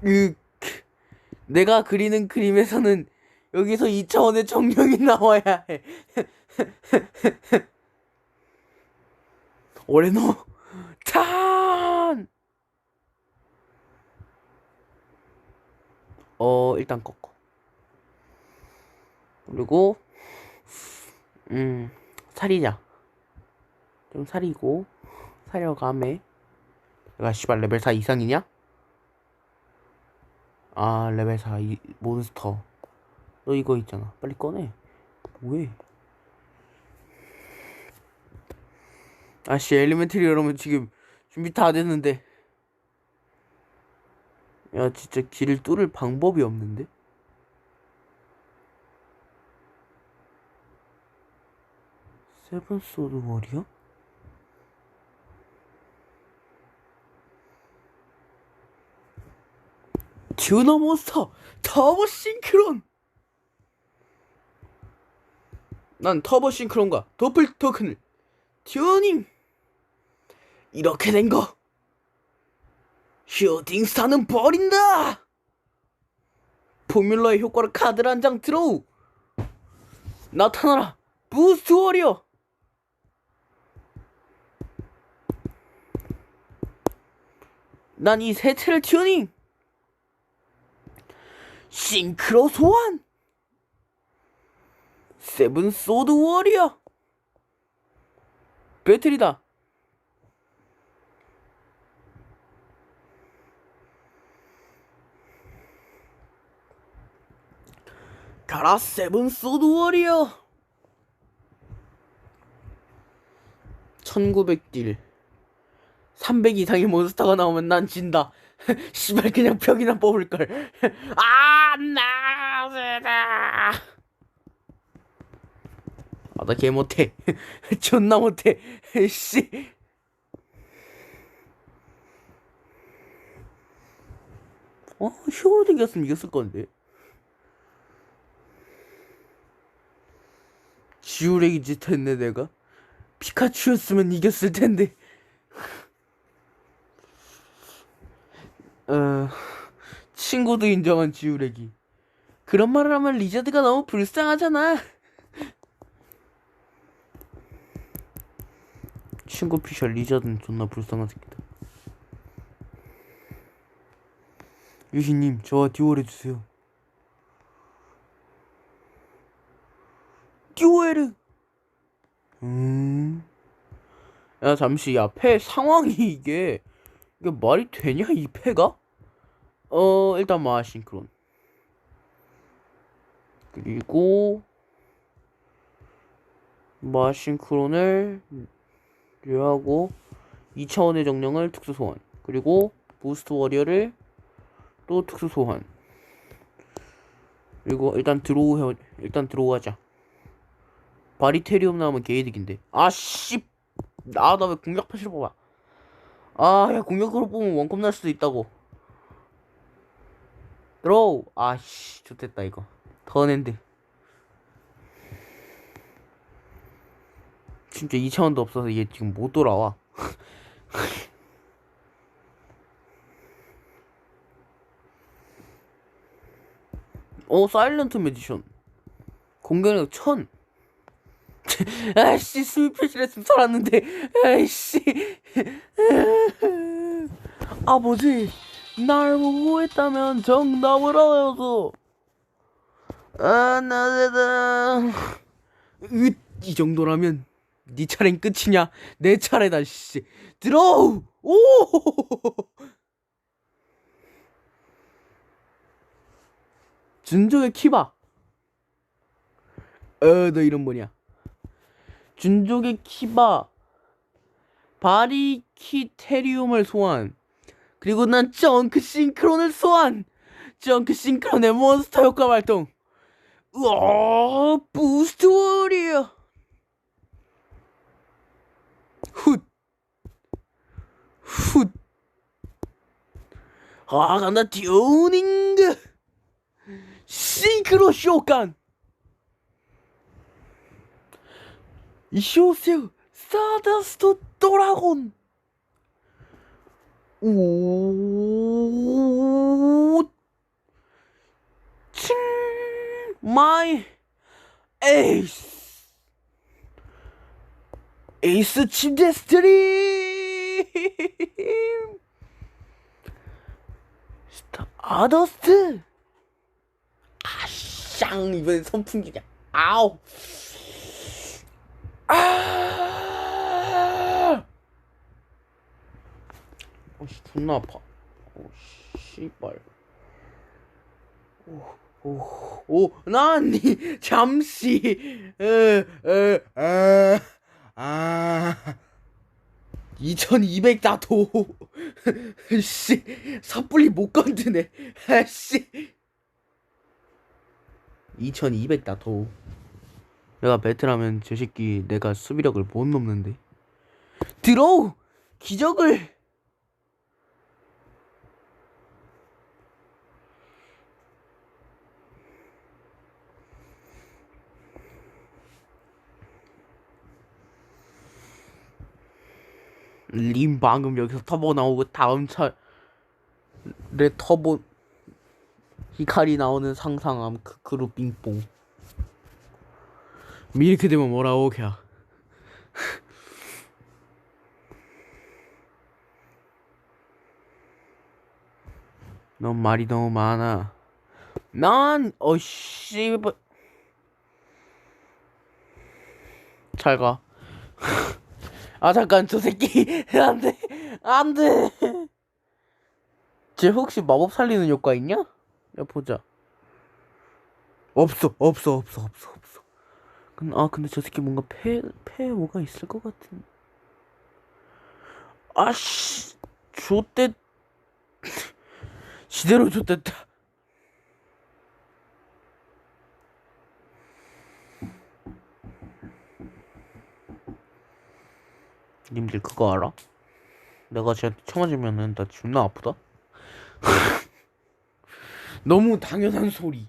그 내가 그리는 그림에서는 여기서 2차원의 정령이 나와야 해. 올해노 탄! 어, 일단 꺾어. 그리고, 음, 살이자. 좀 살이고, 사려감에. 내가 씨발 레벨 4 이상이냐? 아, 레벨 4 이, 몬스터. 너 이거 있잖아. 빨리 꺼내. 왜? 아씨, 엘리멘트리 여러분 지금 준비 다 됐는데. 야, 진짜 길을 뚫을 방법이 없는데? 세븐 소드 워리어? 듀너 몬스터 터보 싱크론! 난 터보 싱크론과 도플 토큰을 튜닝! 이렇게 된 거! 슈팅 스타는 버린다! 포뮬러의 효과로 카드를 한 장 드로우! 나타나라! 부스트 워리어! 난 이 세체를 튜닝! 싱크로 소환! 세븐 소드 워리어! 배틀이다! 가라 세븐 소드 워리어 1900딜 300 이상의 몬스터가 나오면 난 진다 씨발 그냥 벽이나 뽑을 걸. 아 나세다 아 나 개 못해. 존나 못해. 씨. 어? 히어로 댕겼으면 이겼을 건데. 지우렉이 짓 했네 내가. 피카츄였으면 이겼을 텐데 친구도 인정한 지우렉이 그런 말을 하면 리자드가 너무 불쌍하잖아. 친구 피셜 리자드는 존나 불쌍한 새끼다. 유희님 저와 듀얼 해주세요. 듀얼 음. 야, 잠시, 야, 패 상황이 이게, 이게 말이 되냐, 이 패가? 어, 일단 마싱크론. 그리고, 마싱크론을, 류하고, 2차원의 정령을 특수 소환. 그리고, 부스트 워리어를 또 특수 소환. 그리고, 일단 드로우 해, 일단 드로우 하자. 바리테리움 나오면 개이득인데. 아, 씨. 아, 나 왜 공격 패시로 뽑아. 아, 야, 공격으로 뽑으면 원컵 날 수도 있다고. 드로우. 아, 씨. 좋됐다, 이거. 턴엔드. 진짜 2차원도 없어서 얘 지금 못 돌아와. 어, 사일런트 매지션. 공격력 1000. 아이씨 수입 표시를 했으면 살았는데 아이씨 아버지 날 보호했다면 정답을 알아서 아 나대다. 이 정도라면 네 차례는 끝이냐? 내 차례다 씨. 들어오! 오 준조의 키바. 어너 이름 뭐냐? 준족의 키바. 바리키테리움을 소환 그리고 난 정크 싱크론을 소환 정크 싱크론의 몬스터 효과 발동 우와 부스트 워리어 훗훗 아 간다 튜닝 싱크로 쇼간 一生せよスターダストドラゴン 오친 마이 에이스. 에이스 침대 스트림. 스타 아더스트. 아쌍 이번엔 선풍기냐 아우. 아. 어씨 존나 아파. 오 씨발. 오오오나니 잠시 에에아아 2200 나도. 씨 섣불리 못 건드네. 아씨. 2200 나도. 내가 배틀하면 저 새끼 내가 수비력을 못 넘는데. 들어오! 기적을 림 방금 여기서 터보 나오고 다음 차레 터보 히카리 나오는 상상함 그 그룹 빙뽕. 이렇게 되면 뭐라고 걔야? 넌 말이 너무 많아. 난 어씨 잘가 아 잠깐 저 새끼. 안돼. 안돼. 쟤 혹시 마법 살리는 효과 있냐? 야 보자. 없어 없어 없어 없어 없어. 근데 아 근데 저 새끼 뭔가 폐폐 뭐가 있을 것 같은. 아씨 좆대 지대로 좆됐다 님들 그거 알아? 내가 쟤한테 쳐맞으면은 나 존나 아프다? 너무 당연한 소리.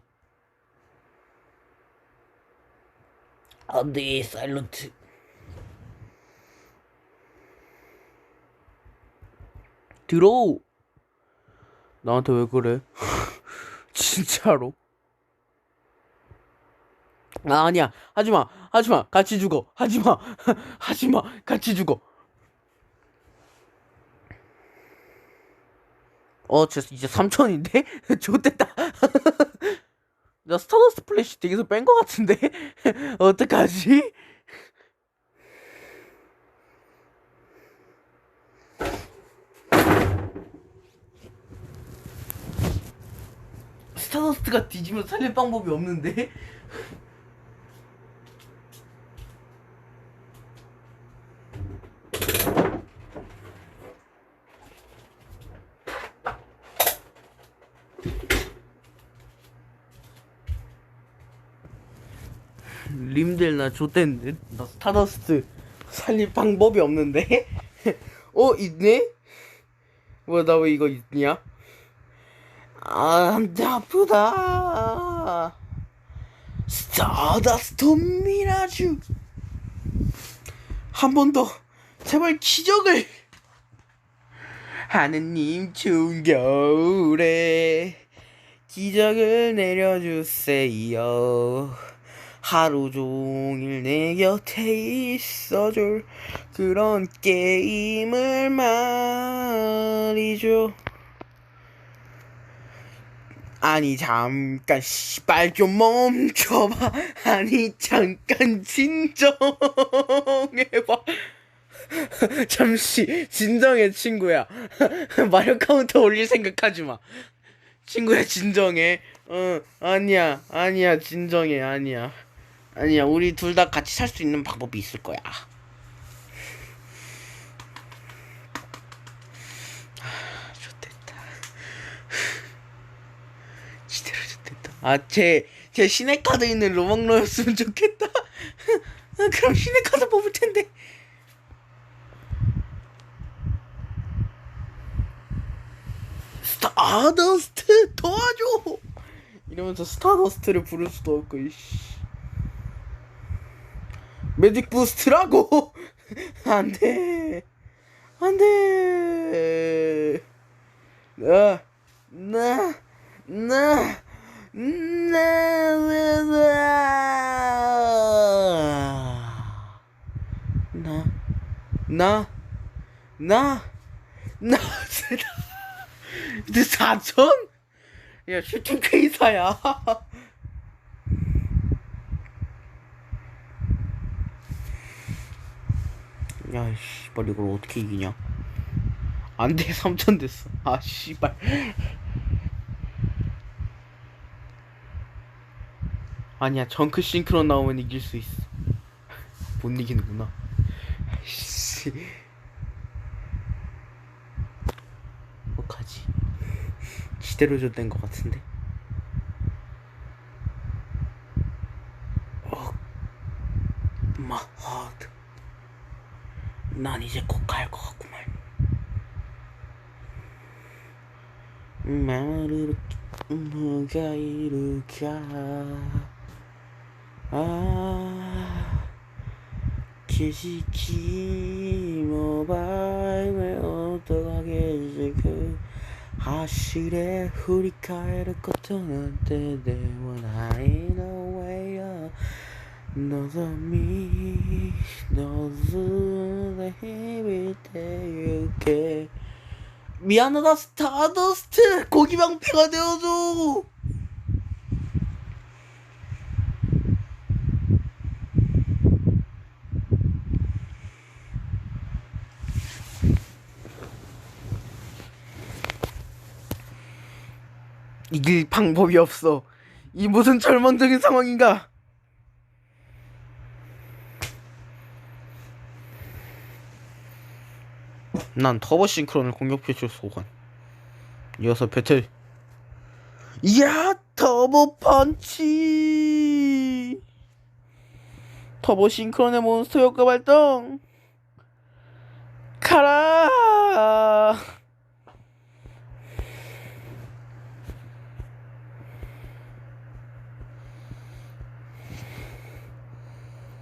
안돼 사일런트. 들어! 나한테 왜 그래? 진짜로? 아 아니야. 하지마. 하지마. 같이 죽어. 하지마. 하지마. 같이 죽어 어, 저 이제 3천인데? 좋됐다. 나 스타더스 플래시 되게서 뺀것 같은데? 어떡하지? 스타더스트가 뒤지면 살릴 방법이 없는데? 림들 나 좆됐는데 나 스타더스트. 살릴 방법이 없는데? 어 있네? 뭐야 나 왜 이거 있냐? 아 남자 아프다. 스타더스트 미라주. 한 번 더. 제발 기적을. 하느님 추운 겨울에 기적을 내려주세요 하루 종일 내 곁에 있어줄 그런 게임을 말이죠. 아니 잠깐 씨발 좀 멈춰봐. 아니 잠깐 진정해봐. 잠시 진정해 친구야. 마력 카운터 올릴 생각하지마. 친구야 진정해. 어 아니야 아니야 진정해 아니야 아니야, 우리 둘 다 같이 살 수 있는 방법이 있을 거야. 좋됐다. 지대로 좋됐다. 아, 제, 제 신의 카드 있는 로망로였으면 좋겠다. 그럼 신의 카드 뽑을 텐데. 스타더스트 도와줘! 이러면서 스타더스트를 부를 수도 없고, 이씨. 매직 부스트라고 안돼 안돼 나나나나나나나 근데 4천? 야 슈팅 케이사야 야, 씨발, 이걸 어떻게 이기냐? 안 돼, 3천 됐어. 아, 씨발. 아니야, 정크 싱크로 나오면 이길 수 있어. 못 이기는구나. 씨. 어떡하지? 지대로 줬된 것 같은데. 어, my heart. 난 何時国会かごめん回る無がいるかああ景色もばい目音が景く。走れ振り返ることなんてでもないな。 너도 미 너도 내 힘이 되게 미안하다 스타더스트! 고기방패가 되어줘! 이길 방법이 없어. 이 무슨 절망적인 상황인가? 난 터보 싱크론을 공격해줄 소환 이어서 배틀. 이야 터보 펀치! 터보 싱크론의 몬스터 효과 발동! 가라!